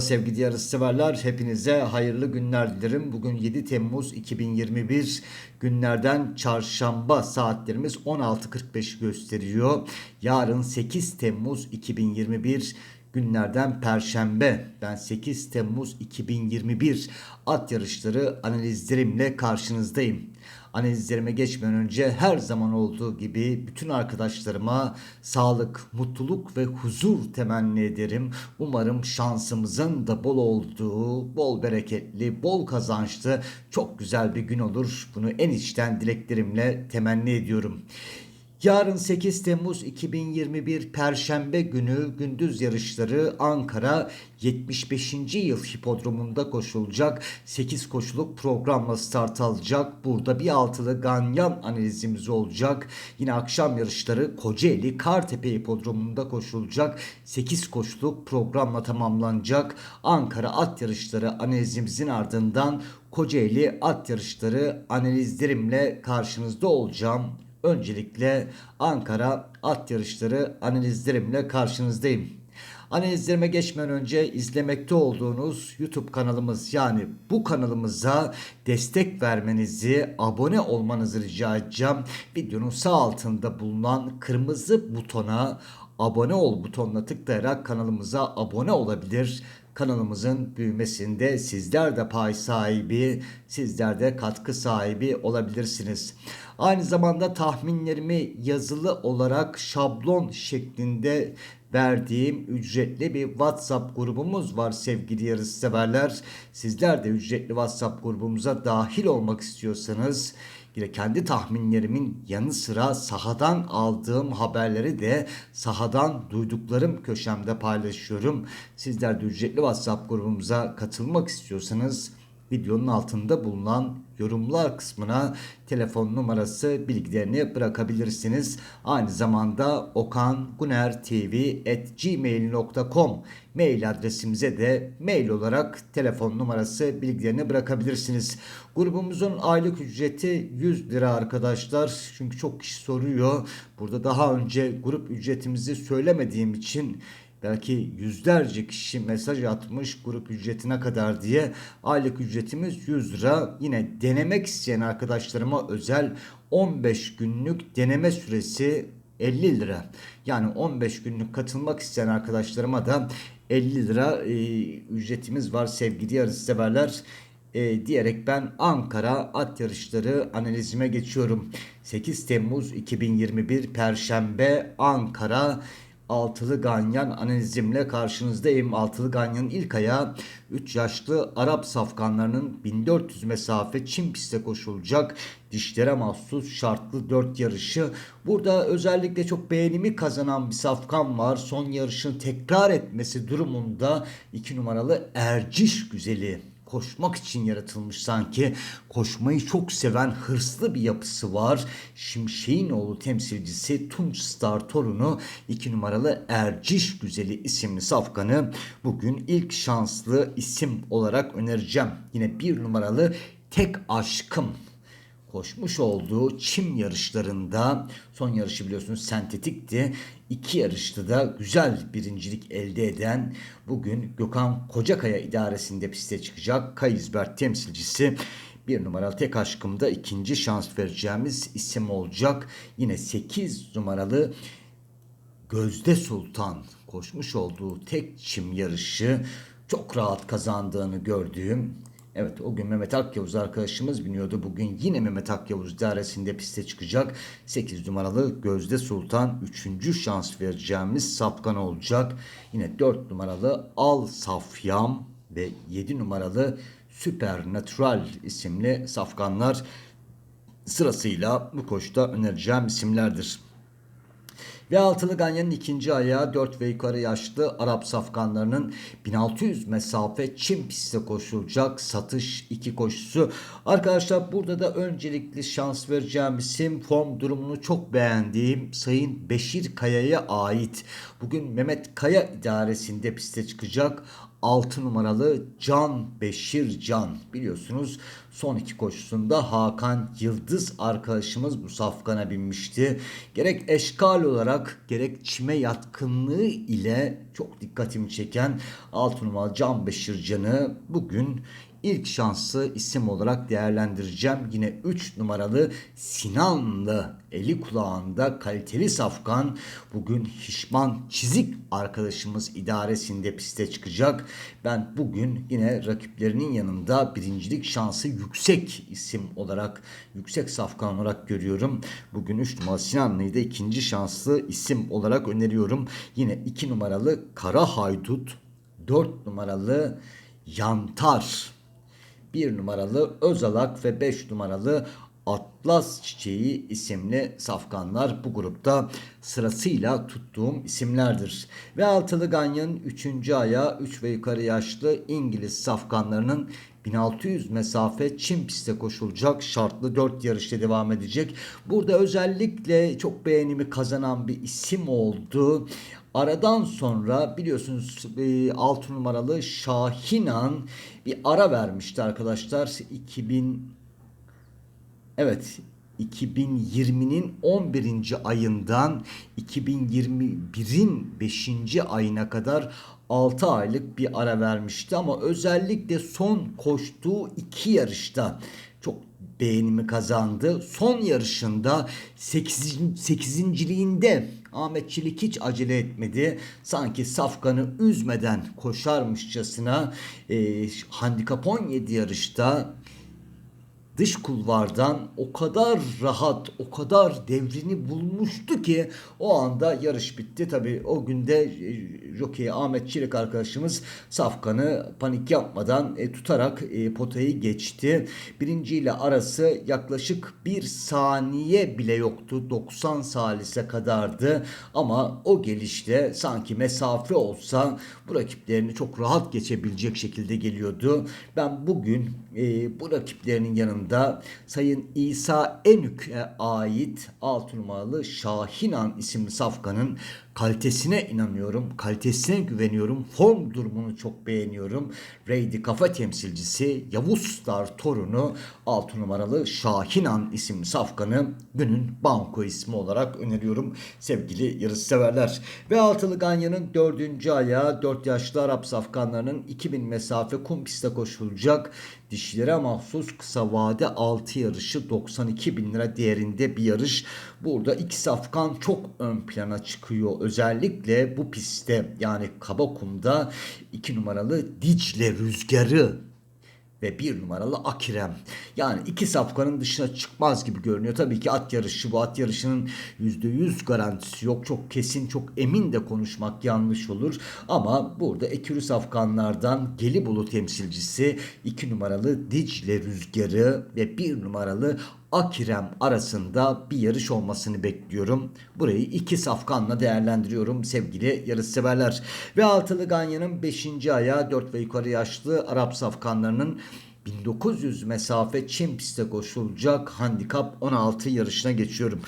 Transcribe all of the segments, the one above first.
Sevgili yarışseverler hepinize hayırlı günler dilerim. Bugün 7 Temmuz 2021 günlerden çarşamba saatlerimiz 16.45 gösteriyor. Yarın 8 Temmuz 2021 günlerden perşembe. Ben 8 Temmuz 2021 at yarışları analizlerimle karşınızdayım. Analizlerime geçmeden önce her zaman olduğu gibi bütün arkadaşlarıma sağlık, mutluluk ve huzur temenni ederim. Umarım şansımızın da bol olduğu, bol bereketli, bol kazançlı, çok güzel bir gün olur. Bunu en içten dileklerimle temenni ediyorum. Yarın 8 Temmuz 2021 Perşembe günü gündüz yarışları Ankara 75. yıl hipodromunda koşulacak. 8 koşuluk programla start alacak. Burada bir altılı ganyan analizimiz olacak. Yine akşam yarışları Kocaeli Kartepe hipodromunda koşulacak. 8 koşuluk programla tamamlanacak. Ankara at yarışları analizimizin ardından Kocaeli at yarışları analizlerimle karşınızda olacağım. Öncelikle Ankara at yarışları analizlerimle karşınızdayım. Analizlerime geçmeden önce izlemekte olduğunuz YouTube kanalımız yani bu kanalımıza destek vermenizi, abone olmanızı rica edeceğim. Videonun sağ altında bulunan kırmızı butona abone ol butonuna tıklayarak kanalımıza abone olabilir. Kanalımızın büyümesinde sizler de pay sahibi, sizler de katkı sahibi olabilirsiniz. Aynı zamanda tahminlerimi yazılı olarak şablon şeklinde verdiğim ücretli bir WhatsApp grubumuz var sevgili yarışseverler. Sizler de ücretli WhatsApp grubumuza dahil olmak istiyorsanız Yine kendi tahminlerimin yanı sıra sahadan aldığım haberleri de sahadan duyduklarım köşemde paylaşıyorum. Sizler de ücretli WhatsApp grubumuza katılmak istiyorsanız videonun altında bulunan yorumlar kısmına telefon numarası bilgilerini bırakabilirsiniz. Aynı zamanda okangunertv@gmail.com mail adresimize de mail olarak telefon numarası bilgilerini bırakabilirsiniz. Grubumuzun aylık ücreti 100 lira arkadaşlar. Çünkü çok kişi soruyor. Burada daha önce grup ücretimizi söylemediğim için belki yüzlerce kişi mesaj atmış grup ücretine kadar diye aylık ücretimiz 100 lira. Yine denemek isteyen arkadaşlarıma özel 15 günlük deneme süresi 50 lira. Yani 15 günlük katılmak isteyen arkadaşlarıma da 50 lira e, ücretimiz var sevgili yarışseverler e, diyerek ben Ankara at yarışları analizime geçiyorum. 8 Temmuz 2021 Perşembe Ankara Altılı Ganyan analizimle karşınızdayım. Altılı Ganyan'ın ilk ayağı 3 yaşlı Arap safkanlarının 1400 mesafe Çin pistte koşulacak. Dişlere mahsus şartlı 4 yarışı. Burada özellikle çok beğenimi kazanan bir safkan var. Son yarışını tekrar etmesi durumunda 2 numaralı Erciş Güzeli koşmak için yaratılmış sanki. Koşmayı çok seven hırslı bir yapısı var. Şimşek'in oğlu temsilcisi Tunç Star torunu 2 numaralı Erciş Güzeli isimli safkanı bugün ilk şanslı isim olarak önereceğim. Yine bir numaralı Tek Aşkım koşmuş olduğu çim yarışlarında son yarışı biliyorsunuz sentetikti. İki yarışta da güzel birincilik elde eden bugün Gökhan Kocakaya idaresinde piste çıkacak Kayızbert temsilcisi bir numaralı tek aşkımda ikinci şans vereceğimiz isim olacak. Yine 8 numaralı Gözde Sultan koşmuş olduğu tek çim yarışı çok rahat kazandığını gördüğüm Evet o gün Mehmet Akyavuz arkadaşımız biniyordu. Bugün yine Mehmet Akyavuz idaresinde piste çıkacak. 8 numaralı Gözde Sultan 3. şans vereceğimiz sapkan olacak. Yine 4 numaralı Al Safyam ve 7 numaralı Supernatural isimli safkanlar sırasıyla bu koşta önereceğim isimlerdir. Ve altılı ganyanın ikinci ayağı 4 ve yukarı yaşlı Arap safkanlarının 1600 mesafe Çin pistte koşulacak satış 2 koşusu. Arkadaşlar burada da öncelikli şans vereceğim isim form durumunu çok beğendiğim Sayın Beşir Kaya'ya ait. Bugün Mehmet Kaya idaresinde piste çıkacak. 6 numaralı Can Beşir Can biliyorsunuz Son iki koşusunda Hakan Yıldız arkadaşımız bu safkana binmişti. Gerek eşkal olarak gerek çime yatkınlığı ile çok dikkatimi çeken 6 numaralı Can Beşircan'ı bugün ilk şansı isim olarak değerlendireceğim. Yine 3 numaralı Sinanlı eli kulağında kaliteli safkan bugün Hişman Çizik arkadaşımız idaresinde piste çıkacak. Ben bugün yine rakiplerinin yanında birincilik şansı yüksek isim olarak yüksek safkan olarak görüyorum. Bugün 3 numaralı Sinanlı'yı da ikinci şanslı isim olarak öneriyorum. Yine 2 numaralı Kara Haydut 4 numaralı Yantar 1 numaralı Özalak ve 5 numaralı Atlas Çiçeği isimli safkanlar bu grupta sırasıyla tuttuğum isimlerdir. Ve altılı ganyanın 3. aya 3 ve yukarı yaşlı İngiliz safkanlarının 1600 mesafe Çin pistte koşulacak şartlı 4 yarışta devam edecek. Burada özellikle çok beğenimi kazanan bir isim oldu. Aradan sonra biliyorsunuz 6 numaralı Şahinan bir ara vermişti arkadaşlar. 2000 Evet 2020'nin 11. ayından 2021'in 5. ayına kadar 6 aylık bir ara vermişti ama özellikle son koştuğu iki yarışta çok beğenimi kazandı. Son yarışında 8. 8.liğinde Ahmet Çelik hiç acele etmedi. Sanki Safkan'ı üzmeden koşarmışçasına e, handikap 17 yarışta dış kulvardan o kadar rahat, o kadar devrini bulmuştu ki o anda yarış bitti. Tabi o günde e, jockey Ahmet Çelik arkadaşımız Safkan'ı panik yapmadan e, tutarak e, potayı geçti. Birinciyle arası yaklaşık bir saniye bile yoktu. 90 salise kadardı ama o gelişte sanki mesafe olsa bu rakiplerini çok rahat geçebilecek şekilde geliyordu. Ben bugün e, bu rakiplerinin yanında Sayın İsa Enük'e ait 6 numaralı Şahinan isimli safkanın kalitesine inanıyorum. Kalitesine güveniyorum. Form durumunu çok beğeniyorum. Reydi kafa temsilcisi Yavuz Star torunu 6 numaralı Şahinan isimli safkanı günün banko ismi olarak öneriyorum sevgili yarış severler. Ve altılı Ganya'nın dördüncü ayağı 4 yaşlı Arap safkanlarının 2000 mesafe kum pistte koşulacak. Dişlere mahsus kısa vade 6 yarışı 92 bin lira değerinde bir yarış. Burada iki safkan çok ön plana çıkıyor. Özellikle bu pistte yani Kabakum'da 2 numaralı Dicle Rüzgarı ve bir numaralı Akirem. Yani iki safkanın dışına çıkmaz gibi görünüyor. Tabii ki at yarışı bu at yarışının %100 garantisi yok. Çok kesin çok emin de konuşmak yanlış olur. Ama burada ekürü safkanlardan Gelibolu temsilcisi iki numaralı Dicle Rüzgarı ve bir numaralı Akirem arasında bir yarış olmasını bekliyorum. Burayı iki safkanla değerlendiriyorum sevgili yarış severler. Ve altılı Ganya'nın 5. ayağı 4 ve yukarı yaşlı Arap safkanlarının 1900 mesafe Çin pistte koşulacak handikap 16 yarışına geçiyorum.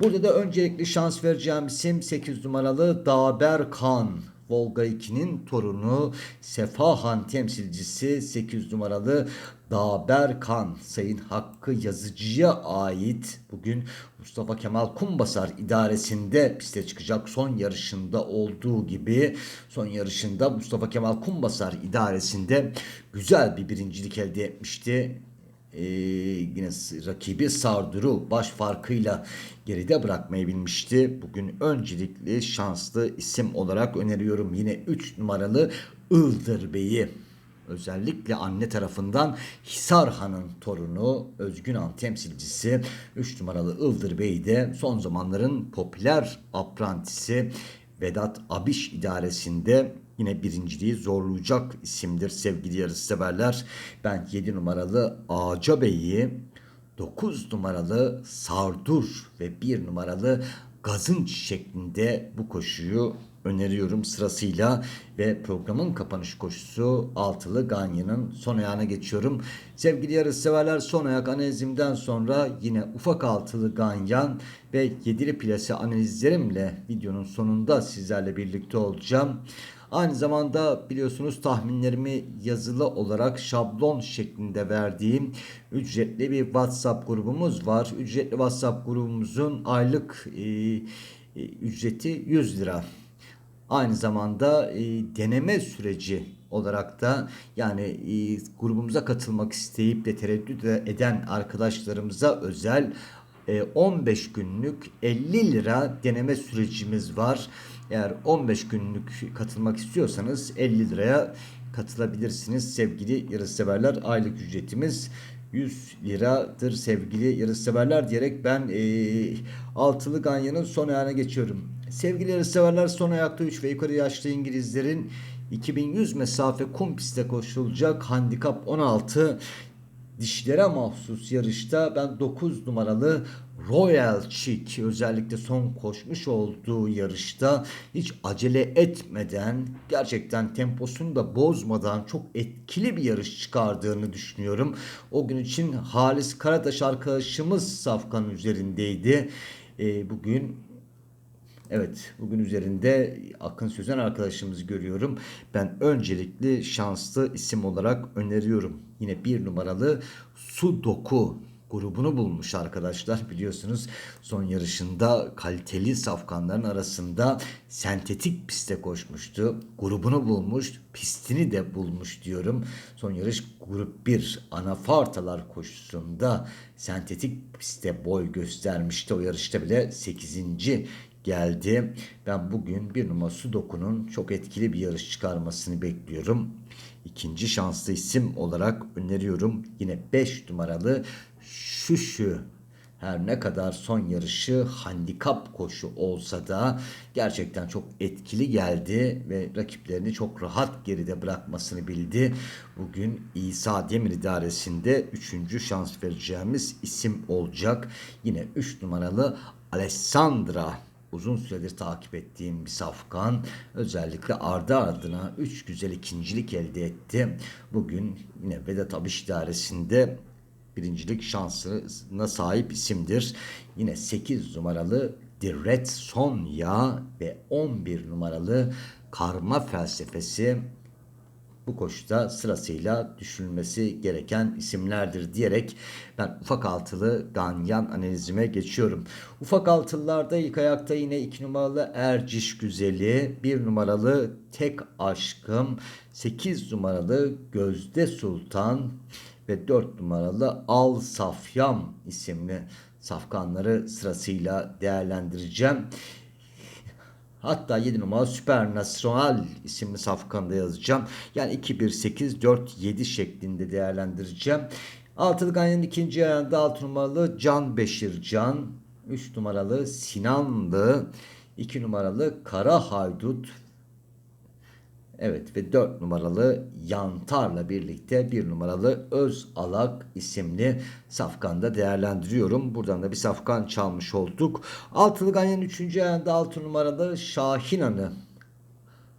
Burada da öncelikli şans vereceğim isim 8 numaralı Daber Kan. Volga 2'nin torunu Sefahan temsilcisi 8 numaralı Daber Kan Sayın Hakkı Yazıcı'ya ait bugün Mustafa Kemal Kumbasar idaresinde piste çıkacak son yarışında olduğu gibi son yarışında Mustafa Kemal Kumbasar idaresinde güzel bir birincilik elde etmişti ee, yine rakibi Sardur'u baş farkıyla geride bırakmayı bilmişti. Bugün öncelikli şanslı isim olarak öneriyorum. Yine 3 numaralı Ildır Bey'i. Özellikle anne tarafından Hisar Han'ın torunu Özgün Han temsilcisi 3 numaralı Ildır Bey de son zamanların popüler aprantisi Vedat Abiş idaresinde yine birinciliği zorlayacak isimdir sevgili yarışseverler. Ben 7 numaralı Ağaca Bey'i 9 numaralı Sardur ve 1 numaralı Gazınç şeklinde bu koşuyu öneriyorum sırasıyla ve programın kapanış koşusu altılı Ganyan'ın son ayağına geçiyorum. Sevgili yarışseverler son ayak analizimden sonra yine ufak altılı Ganyan ve yedili plase analizlerimle videonun sonunda sizlerle birlikte olacağım. Aynı zamanda biliyorsunuz tahminlerimi yazılı olarak şablon şeklinde verdiğim ücretli bir WhatsApp grubumuz var. Ücretli WhatsApp grubumuzun aylık e, e, ücreti 100 lira. Aynı zamanda e, deneme süreci olarak da yani e, grubumuza katılmak isteyip de tereddüt eden arkadaşlarımıza özel e, 15 günlük 50 lira deneme sürecimiz var. Eğer 15 günlük katılmak istiyorsanız 50 liraya katılabilirsiniz sevgili yarışseverler. Aylık ücretimiz 100 liradır sevgili yarışseverler diyerek ben e, altılı ganyanın son ayağına geçiyorum. Sevgili yarışseverler son ayakta 3 ve yukarı yaşlı İngilizlerin 2100 mesafe kum pistte koşulacak handikap 16 dişlere mahsus yarışta ben 9 numaralı Royal Chick özellikle son koşmuş olduğu yarışta hiç acele etmeden gerçekten temposunu da bozmadan çok etkili bir yarış çıkardığını düşünüyorum. O gün için Halis Karataş arkadaşımız safkan üzerindeydi. E, bugün Evet, bugün üzerinde Akın Sözen arkadaşımızı görüyorum. Ben öncelikli şanslı isim olarak öneriyorum. Yine bir numaralı Sudoku grubunu bulmuş arkadaşlar. Biliyorsunuz son yarışında kaliteli safkanların arasında sentetik piste koşmuştu. Grubunu bulmuş, pistini de bulmuş diyorum. Son yarış grup 1 anafartalar koşusunda sentetik piste boy göstermişti. O yarışta bile 8 geldi. Ben bugün bir numara Sudoku'nun çok etkili bir yarış çıkarmasını bekliyorum. İkinci şanslı isim olarak öneriyorum. Yine 5 numaralı Şüşü. Her ne kadar son yarışı handikap koşu olsa da gerçekten çok etkili geldi ve rakiplerini çok rahat geride bırakmasını bildi. Bugün İsa Demir idaresinde 3. şans vereceğimiz isim olacak. Yine 3 numaralı Alessandra uzun süredir takip ettiğim bir safkan. Özellikle ardı ardına 3 güzel ikincilik elde etti. Bugün yine Vedat Abiş idaresinde birincilik şansına sahip isimdir. Yine 8 numaralı Dirret Sonya ve 11 numaralı Karma Felsefesi bu koşuda sırasıyla düşünülmesi gereken isimlerdir diyerek ben ufak altılı ganyan analizime geçiyorum. Ufak altılılarda ilk ayakta yine 2 numaralı Erciş Güzeli, 1 numaralı Tek Aşkım, 8 numaralı Gözde Sultan ve 4 numaralı Al Safyam isimli safkanları sırasıyla değerlendireceğim. Hatta 7 numara Süpernasyonal isimli safkanda yazacağım. Yani 2, 1, 8, 4, 7 şeklinde değerlendireceğim. Altılı Ganyan'ın ikinci ayağında 6 numaralı Can Beşir Can. 3 numaralı Sinanlı. 2 numaralı Kara Haydut Evet ve 4 numaralı Yantar'la birlikte 1 numaralı Öz Alak isimli safkanda değerlendiriyorum. Buradan da bir safkan çalmış olduk. Altılı Ganyan'ın 3. ayağında 6 numaralı Şahin Anı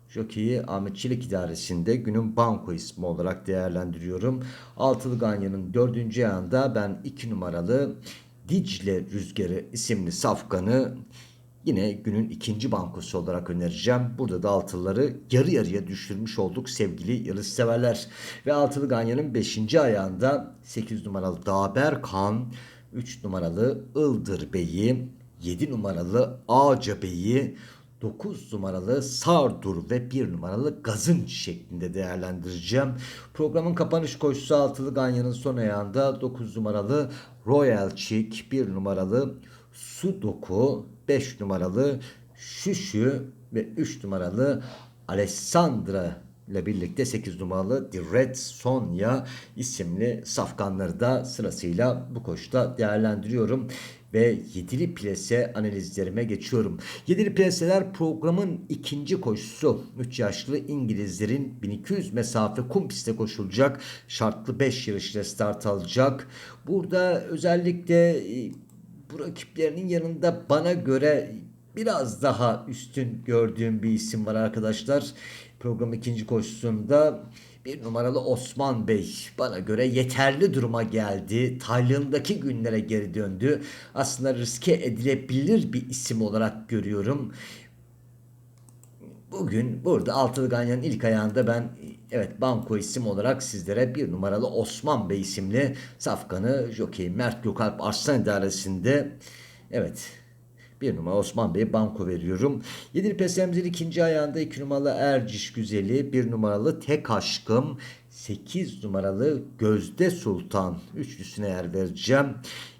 Jockey'i Ahmet Çelik idaresinde günün banko ismi olarak değerlendiriyorum. Altılı Ganyan'ın 4. ayağında ben 2 numaralı Dicle Rüzgarı isimli safkanı Yine günün ikinci bankosu olarak önereceğim. Burada da altılıları yarı yarıya düşürmüş olduk sevgili yarış severler. Ve altılı ganyanın 5. ayağında 8 numaralı Daber Kan, 3 numaralı Ildır Bey'i, 7 numaralı Ağaca Bey'i, 9 numaralı Sardur ve 1 numaralı Gazın şeklinde değerlendireceğim. Programın kapanış koşusu altılı ganyanın son ayağında 9 numaralı Royal Chick, 1 numaralı Sudoku, 5 numaralı Şüşü ve 3 numaralı Alessandra ile birlikte 8 numaralı The Red Sonya isimli safkanları da sırasıyla bu koşuda değerlendiriyorum ve yedili plase analizlerime geçiyorum. Yedili plaseler programın ikinci koşusu. 3 yaşlı İngilizlerin 1200 mesafe kum pistte koşulacak. Şartlı 5 yarışla start alacak. Burada özellikle e, bu rakiplerinin yanında bana göre biraz daha üstün gördüğüm bir isim var arkadaşlar. Program ikinci koşusunda bir numaralı Osman Bey bana göre yeterli duruma geldi. Tayland'daki günlere geri döndü. Aslında riske edilebilir bir isim olarak görüyorum. Bugün burada Altılı Ganyan'ın ilk ayağında ben evet banko isim olarak sizlere bir numaralı Osman Bey isimli safkanı Jockey Mert Gökalp Arslan idaresinde evet bir numara Osman Bey banko veriyorum. Yedili pesemizin ikinci ayağında iki numaralı Erciş Güzeli, bir numaralı Tek Aşkım, 8 numaralı Gözde Sultan üçlüsüne yer vereceğim.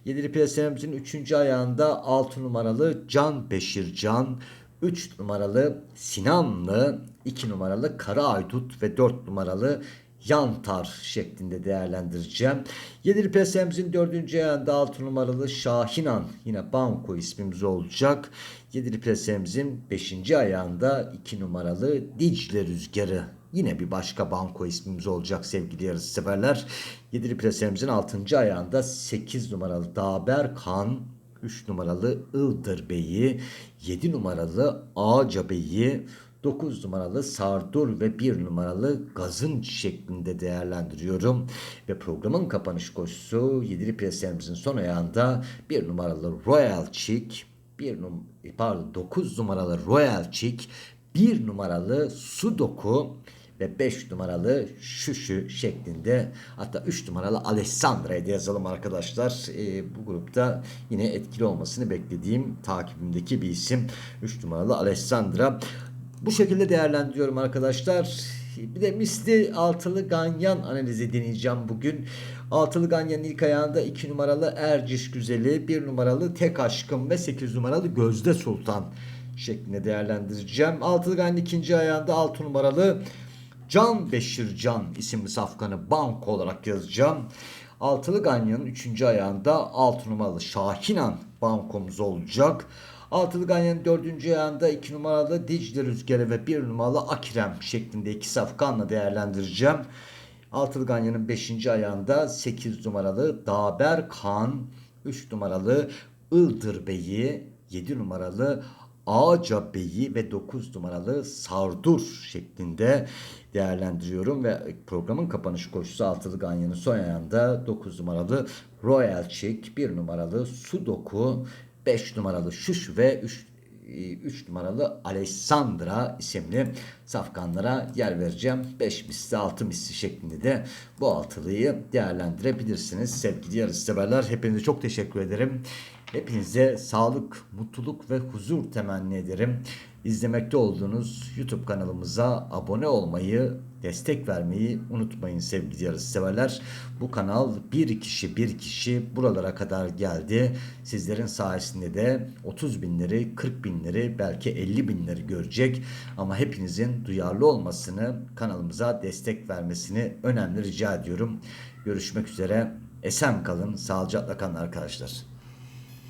Yedili pesemizin üçüncü ayağında 6 numaralı Can Beşircan, 3 numaralı Sinanlı, 2 numaralı Kara Aydut ve 4 numaralı Yantar şeklinde değerlendireceğim. Yedili pesemizin dördüncü ayağında 6 numaralı Şahinan yine banko ismimiz olacak. Yedili pesemizin beşinci ayağında 2 numaralı Dicle Rüzgarı yine bir başka banko ismimiz olacak sevgili yarışseverler. Yedili pesemizin altıncı ayağında 8 numaralı Daber Kan 3 numaralı Ildır Bey'i, 7 numaralı Ağaca Bey'i, 9 numaralı Sardur ve 1 numaralı Gazın şeklinde değerlendiriyorum. Ve programın kapanış koşusu 7'li preslerimizin son ayağında 1 numaralı Royal Chick, 1 num pardon 9 numaralı Royal Chick, 1 numaralı Sudoku ve 5 numaralı Şuşu şeklinde hatta 3 numaralı Alessandra'yı da yazalım arkadaşlar. E, bu grupta yine etkili olmasını beklediğim takibimdeki bir isim 3 numaralı Alessandra. Bu şekilde değerlendiriyorum arkadaşlar. Bir de misli altılı ganyan analizi deneyeceğim bugün. Altılı ganyanın ilk ayağında 2 numaralı Erciş Güzeli, 1 numaralı Tek Aşkım ve 8 numaralı Gözde Sultan şeklinde değerlendireceğim. Altılı ganyanın ikinci ayağında 6 numaralı Can Beşir Can isimli safkanı banko olarak yazacağım. Altılı Ganyan'ın 3. ayağında 6 numaralı Şahinan bankomuz olacak. Altılı Ganyan'ın 4. ayağında 2 numaralı Dicle Rüzgarı ve 1 numaralı Akirem şeklinde iki safkanla değerlendireceğim. Altılı Ganyan'ın 5. ayağında 8 numaralı Daber Kan, 3 numaralı Ildır Bey'i, 7 numaralı Ağaca Bey'i ve 9 numaralı Sardur şeklinde değerlendiriyorum ve programın kapanış koşusu altılı ganyanın son ayağında 9 numaralı Royal Chick, 1 numaralı Sudoku, 5 numaralı Şuş ve 3 3 numaralı Alessandra isimli safkanlara yer vereceğim. 5 misli 6 misli şeklinde de bu altılıyı değerlendirebilirsiniz. Sevgili yarışseverler hepinize çok teşekkür ederim. Hepinize sağlık, mutluluk ve huzur temenni ederim. İzlemekte olduğunuz YouTube kanalımıza abone olmayı, destek vermeyi unutmayın sevgili yarışseverler. Bu kanal bir kişi bir kişi buralara kadar geldi. Sizlerin sayesinde de 30 binleri, 40 binleri, belki 50 binleri görecek. Ama hepinizin duyarlı olmasını, kanalımıza destek vermesini önemli rica ediyorum. Görüşmek üzere. Esen kalın, sağlıcakla kalın arkadaşlar.